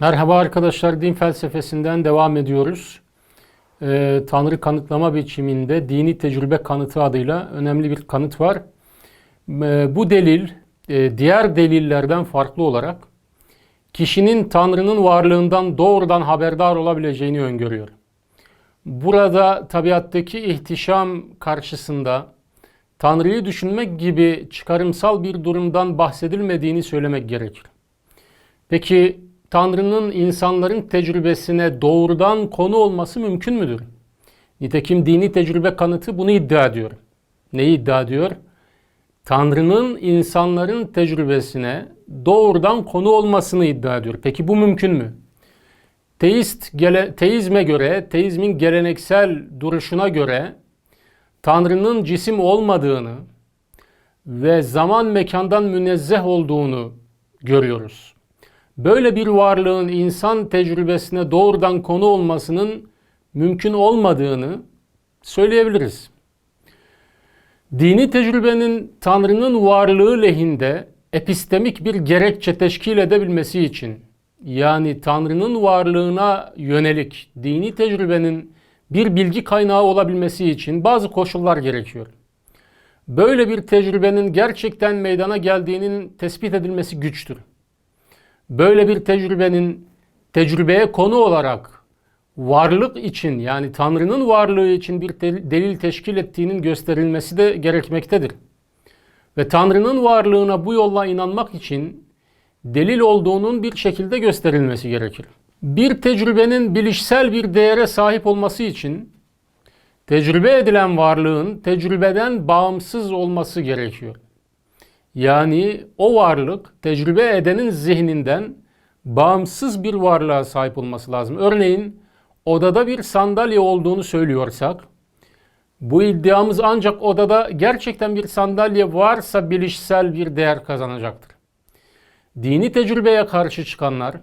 Merhaba arkadaşlar, din felsefesinden devam ediyoruz. Ee, Tanrı kanıtlama biçiminde dini tecrübe kanıtı adıyla önemli bir kanıt var. Ee, bu delil e, diğer delillerden farklı olarak kişinin Tanrı'nın varlığından doğrudan haberdar olabileceğini öngörüyor. Burada tabiattaki ihtişam karşısında Tanrı'yı düşünmek gibi çıkarımsal bir durumdan bahsedilmediğini söylemek gerekir. Peki Tanrı'nın insanların tecrübesine doğrudan konu olması mümkün müdür? Nitekim dini tecrübe kanıtı bunu iddia ediyor. Neyi iddia ediyor? Tanrı'nın insanların tecrübesine doğrudan konu olmasını iddia ediyor. Peki bu mümkün mü? Teist, gele, teizme göre, teizmin geleneksel duruşuna göre Tanrı'nın cisim olmadığını ve zaman mekandan münezzeh olduğunu görüyoruz. Böyle bir varlığın insan tecrübesine doğrudan konu olmasının mümkün olmadığını söyleyebiliriz. Dini tecrübenin Tanrı'nın varlığı lehinde epistemik bir gerekçe teşkil edebilmesi için yani Tanrı'nın varlığına yönelik dini tecrübenin bir bilgi kaynağı olabilmesi için bazı koşullar gerekiyor. Böyle bir tecrübenin gerçekten meydana geldiğinin tespit edilmesi güçtür. Böyle bir tecrübenin tecrübeye konu olarak varlık için yani Tanrı'nın varlığı için bir delil teşkil ettiğinin gösterilmesi de gerekmektedir. Ve Tanrı'nın varlığına bu yolla inanmak için delil olduğunun bir şekilde gösterilmesi gerekir. Bir tecrübenin bilişsel bir değere sahip olması için tecrübe edilen varlığın tecrübeden bağımsız olması gerekiyor. Yani o varlık tecrübe edenin zihninden bağımsız bir varlığa sahip olması lazım. Örneğin odada bir sandalye olduğunu söylüyorsak bu iddiamız ancak odada gerçekten bir sandalye varsa bilişsel bir değer kazanacaktır. Dini tecrübeye karşı çıkanlar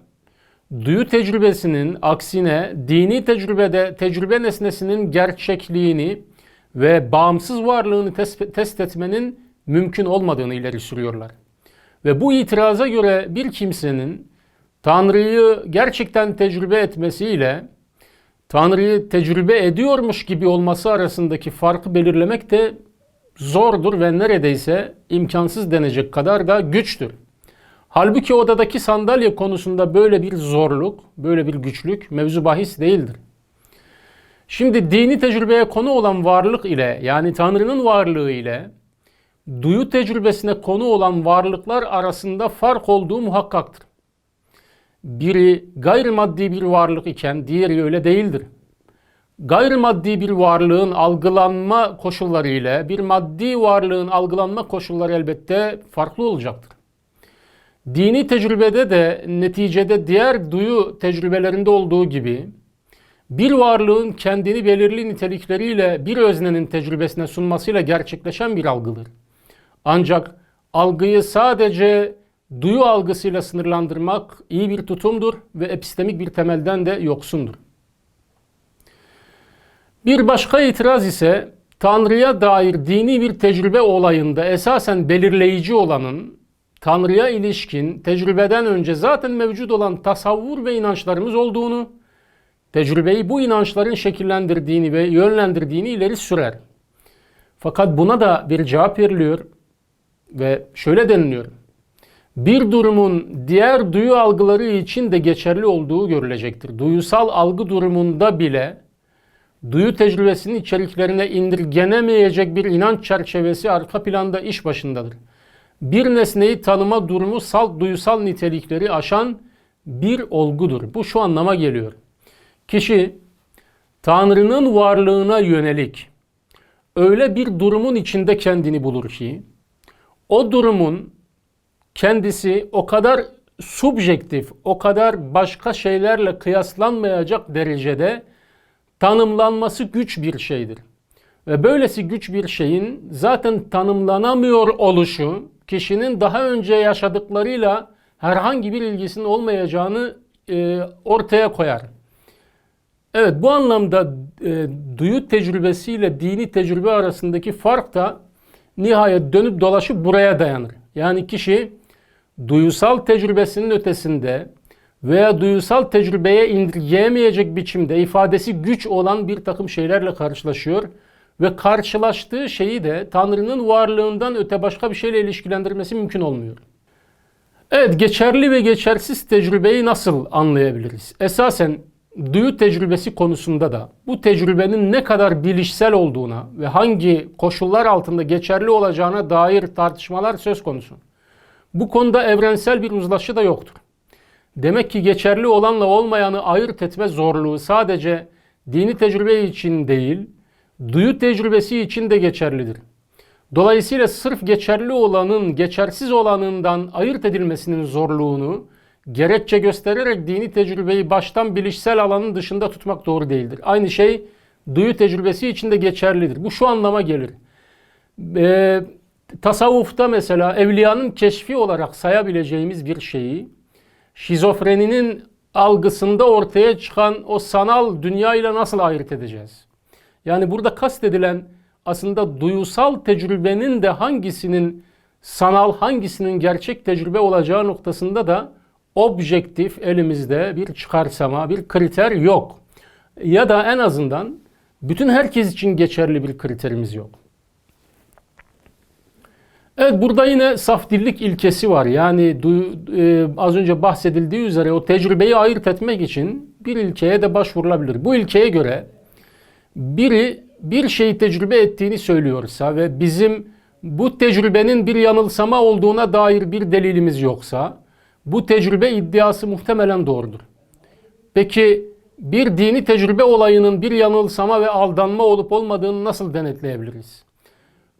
duyu tecrübesinin aksine dini tecrübede tecrübe nesnesinin gerçekliğini ve bağımsız varlığını test etmenin mümkün olmadığını ileri sürüyorlar. Ve bu itiraza göre bir kimsenin Tanrı'yı gerçekten tecrübe etmesiyle Tanrı'yı tecrübe ediyormuş gibi olması arasındaki farkı belirlemek de zordur ve neredeyse imkansız denecek kadar da güçtür. Halbuki odadaki sandalye konusunda böyle bir zorluk, böyle bir güçlük mevzu bahis değildir. Şimdi dini tecrübeye konu olan varlık ile yani Tanrı'nın varlığı ile duyu tecrübesine konu olan varlıklar arasında fark olduğu muhakkaktır. Biri gayrimaddi bir varlık iken diğeri öyle değildir. Gayrimaddi bir varlığın algılanma koşulları ile bir maddi varlığın algılanma koşulları elbette farklı olacaktır. Dini tecrübede de neticede diğer duyu tecrübelerinde olduğu gibi bir varlığın kendini belirli nitelikleriyle bir öznenin tecrübesine sunmasıyla gerçekleşen bir algıdır. Ancak algıyı sadece duyu algısıyla sınırlandırmak iyi bir tutumdur ve epistemik bir temelden de yoksundur. Bir başka itiraz ise Tanrı'ya dair dini bir tecrübe olayında esasen belirleyici olanın Tanrı'ya ilişkin tecrübeden önce zaten mevcut olan tasavvur ve inançlarımız olduğunu, tecrübeyi bu inançların şekillendirdiğini ve yönlendirdiğini ileri sürer. Fakat buna da bir cevap veriliyor ve şöyle deniliyor. Bir durumun diğer duyu algıları için de geçerli olduğu görülecektir. Duyusal algı durumunda bile duyu tecrübesinin içeriklerine indirgenemeyecek bir inanç çerçevesi arka planda iş başındadır. Bir nesneyi tanıma durumu salt duyusal nitelikleri aşan bir olgudur. Bu şu anlama geliyor. Kişi Tanrı'nın varlığına yönelik öyle bir durumun içinde kendini bulur ki o durumun kendisi o kadar subjektif, o kadar başka şeylerle kıyaslanmayacak derecede tanımlanması güç bir şeydir. Ve böylesi güç bir şeyin zaten tanımlanamıyor oluşu kişinin daha önce yaşadıklarıyla herhangi bir ilgisinin olmayacağını e, ortaya koyar. Evet bu anlamda e, duyu tecrübesiyle dini tecrübe arasındaki fark da nihayet dönüp dolaşıp buraya dayanır. Yani kişi duyusal tecrübesinin ötesinde veya duygusal tecrübeye indirgeyemeyecek biçimde ifadesi güç olan bir takım şeylerle karşılaşıyor ve karşılaştığı şeyi de Tanrı'nın varlığından öte başka bir şeyle ilişkilendirmesi mümkün olmuyor. Evet, geçerli ve geçersiz tecrübeyi nasıl anlayabiliriz? Esasen duyu tecrübesi konusunda da bu tecrübenin ne kadar bilişsel olduğuna ve hangi koşullar altında geçerli olacağına dair tartışmalar söz konusu. Bu konuda evrensel bir uzlaşı da yoktur. Demek ki geçerli olanla olmayanı ayırt etme zorluğu sadece dini tecrübe için değil, duyu tecrübesi için de geçerlidir. Dolayısıyla sırf geçerli olanın geçersiz olanından ayırt edilmesinin zorluğunu gerekçe göstererek dini tecrübeyi baştan bilişsel alanın dışında tutmak doğru değildir. Aynı şey duyu tecrübesi için de geçerlidir. Bu şu anlama gelir. Ee, tasavvufta mesela evliyanın keşfi olarak sayabileceğimiz bir şeyi şizofreninin algısında ortaya çıkan o sanal dünya ile nasıl ayırt edeceğiz? Yani burada kastedilen aslında duyusal tecrübenin de hangisinin sanal, hangisinin gerçek tecrübe olacağı noktasında da objektif elimizde bir çıkarsama, bir kriter yok. Ya da en azından bütün herkes için geçerli bir kriterimiz yok. Evet burada yine saf dillik ilkesi var. Yani e, az önce bahsedildiği üzere o tecrübeyi ayırt etmek için bir ilkeye de başvurulabilir. Bu ilkeye göre biri bir şeyi tecrübe ettiğini söylüyorsa ve bizim bu tecrübenin bir yanılsama olduğuna dair bir delilimiz yoksa bu tecrübe iddiası muhtemelen doğrudur. Peki bir dini tecrübe olayının bir yanılsama ve aldanma olup olmadığını nasıl denetleyebiliriz?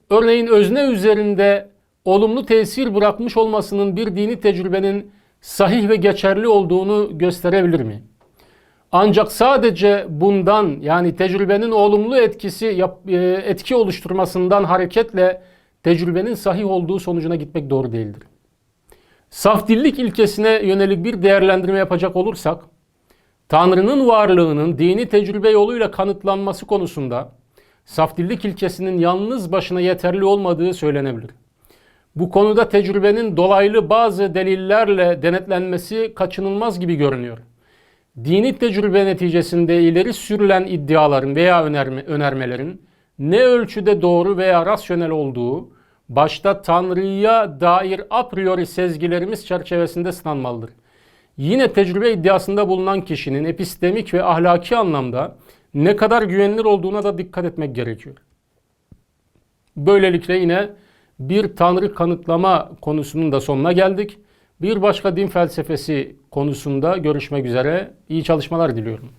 Örneğin özne üzerinde olumlu tesir bırakmış olmasının bir dini tecrübenin sahih ve geçerli olduğunu gösterebilir mi? Ancak sadece bundan yani tecrübenin olumlu etkisi e, etki oluşturmasından hareketle tecrübenin sahih olduğu sonucuna gitmek doğru değildir. Saf dillik ilkesine yönelik bir değerlendirme yapacak olursak, Tanrı'nın varlığının dini tecrübe yoluyla kanıtlanması konusunda saf dillik ilkesinin yalnız başına yeterli olmadığı söylenebilir. Bu konuda tecrübenin dolaylı bazı delillerle denetlenmesi kaçınılmaz gibi görünüyor. Dini tecrübe neticesinde ileri sürülen iddiaların veya önerme, önermelerin ne ölçüde doğru veya rasyonel olduğu başta Tanrı'ya dair a priori sezgilerimiz çerçevesinde sınanmalıdır. Yine tecrübe iddiasında bulunan kişinin epistemik ve ahlaki anlamda ne kadar güvenilir olduğuna da dikkat etmek gerekiyor. Böylelikle yine bir tanrı kanıtlama konusunun da sonuna geldik. Bir başka din felsefesi konusunda görüşmek üzere. İyi çalışmalar diliyorum.